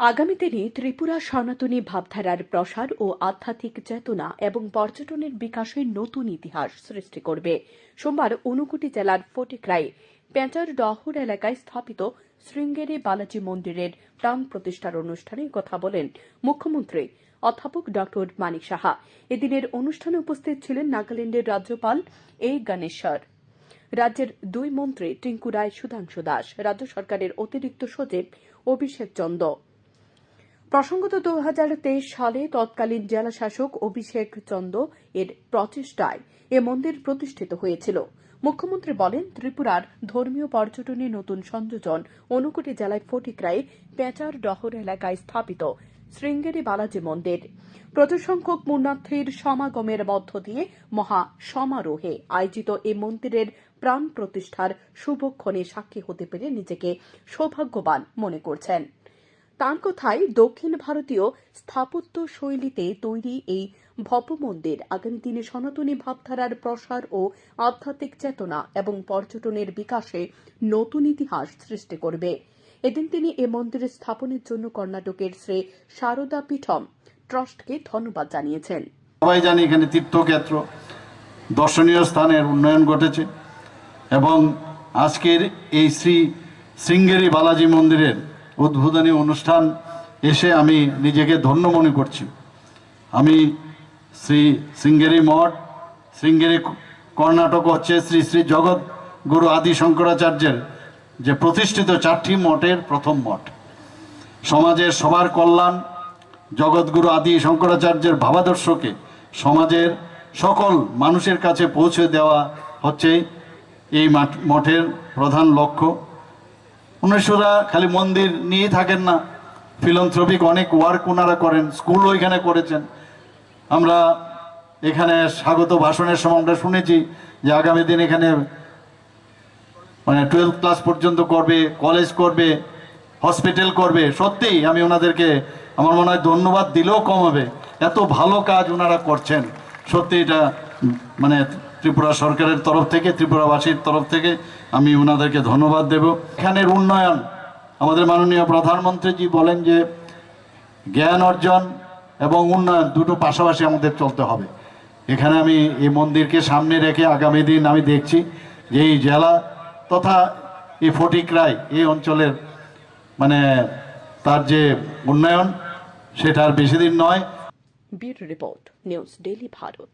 আগামী দিনে ত্রিপুরা সনাতনী ভাবধারার প্রসার ও আধ্যাত্মিক চেতনা এবং পর্যটনের বিকাশে নতুন ইতিহাস সৃষ্টি করবে। সোমবার অনুকুটি জেলার ফটিকরাই পেঁচার ডহর এলাকায় স্থাপিত শৃঙ্গেরি বালাজি মন্দিরের প্রাণ প্রতিষ্ঠার অনুষ্ঠানে কথা বলেন মুখ্যমন্ত্রী। অধ্যাপক ডক্টর মানিক সাহা। এদিনের অনুষ্ঠানে উপস্থিত ছিলেন নাগাল্যান্ডের রাজ্যপাল এ গণেশ্বর। রাজ্যের দুই মন্ত্রী টিঙ্কু রায় সুধাংশু দাস। রাজ্য সরকারের অতিরিক্ত সচিব অভিষেক চন্দ প্রসঙ্গত দু হাজার তেইশ সালে তৎকালীন জেলা শাসক অভিষেক চন্দ এর প্রচেষ্টায় এ মন্দির প্রতিষ্ঠিত হয়েছিল। মুখ্যমন্ত্রী বলেন, ত্রিপুরার ধর্মীয় পর্যটনে নতুন সংযোজন অনুকুটি জেলায় ফটিকরাই পেঁচার ডহর এলাকায় স্থাপিত শৃঙ্গেরি বালাজি মন্দির। প্রচুর সংখ্যক সমাগমের মধ্য দিয়ে মহা সমারোহে আয়োজিত এই মন্দিরের প্রাণ প্রতিষ্ঠার শুভক্ষণে সাক্ষী হতে পেরে নিজেকে সৌভাগ্যবান মনে করছেন। তাঁর কথায় দক্ষিণ ভারতীয় স্থাপত্য শৈলীতে তৈরি এই ভব্য মন্দির আগামী দিনে সনাতনী ভাবধারার প্রসার ও আধ্যাত্মিক চেতনা এবং পর্যটনের বিকাশে নতুন ইতিহাস সৃষ্টি করবে। এদিন তিনি এ মন্দিরের স্থাপনের জন্য কর্ণাটকের শ্রী শারদা পীঠম ট্রাস্টকে ধন্যবাদ জানিয়েছেন। সবাই জানি এখানে তীর্থক্ষেত্র, দর্শনীয় স্থানের উন্নয়ন ঘটেছে এবং আজকের এই শ্রী শৃঙ্গেরি বালাজি মন্দিরের উদ্বোধনী অনুষ্ঠান এসে আমি নিজেকে ধন্য মনে করছি। আমি শ্রী শৃঙ্গেরি মঠ, শৃঙ্গেরি কর্ণাটক হচ্ছে শ্রী শ্রী জগৎ গুরু আদি শঙ্করাচার্যের যে প্রতিষ্ঠিত চারটি মঠের প্রথম মঠ। সমাজের সবার কল্যাণ জগৎগুরু আদি শঙ্করাচার্যের ভাবাদর্শকে সমাজের সকল মানুষের কাছে পৌঁছে দেওয়া হচ্ছে এই মাঠ- মঠের প্রধান লক্ষ্য। উনিশশোরা খালি মন্দির নিয়েই থাকেন না। ফিলন্থ্রপিক অনেক ওয়ার্ক ওনারা করেন স্কুলও এখানে করেছেন। আমরা এখানে স্বাগত ভাষণের সময় আমরা শুনেছি যে আগামী দিন এখানে মানে টুয়েলভ ক্লাস পর্যন্ত করবে কলেজ করবে হসপিটাল করবে। সত্যিই আমি ওনাদেরকে আমার মনে হয় ধন্যবাদ দিলেও কম হবে। এত ভালো কাজ ওনারা করছেন। সত্যি এটা মানে ত্রিপুরা সরকারের তরফ থেকে, ত্রিপুরাবাসীর তরফ থেকে আমি ওনাদেরকে ধন্যবাদ দেব। এখানের উন্নয়ন, আমাদের মাননীয় প্রধানমন্ত্রীজি বলেন যে জ্ঞান অর্জন এবং উন্নয়ন দুটো পাশাপাশি আমাদের চলতে হবে। এখানে আমি এই মন্দিরকে সামনে রেখে আগামী দিন আমি দেখছি যে এই জেলা তথা এই ফটিকরাই এই অঞ্চলের মানে তার যে উন্নয়ন, সেটা আর বেশি দিন নয়। Report, news daily Bharat.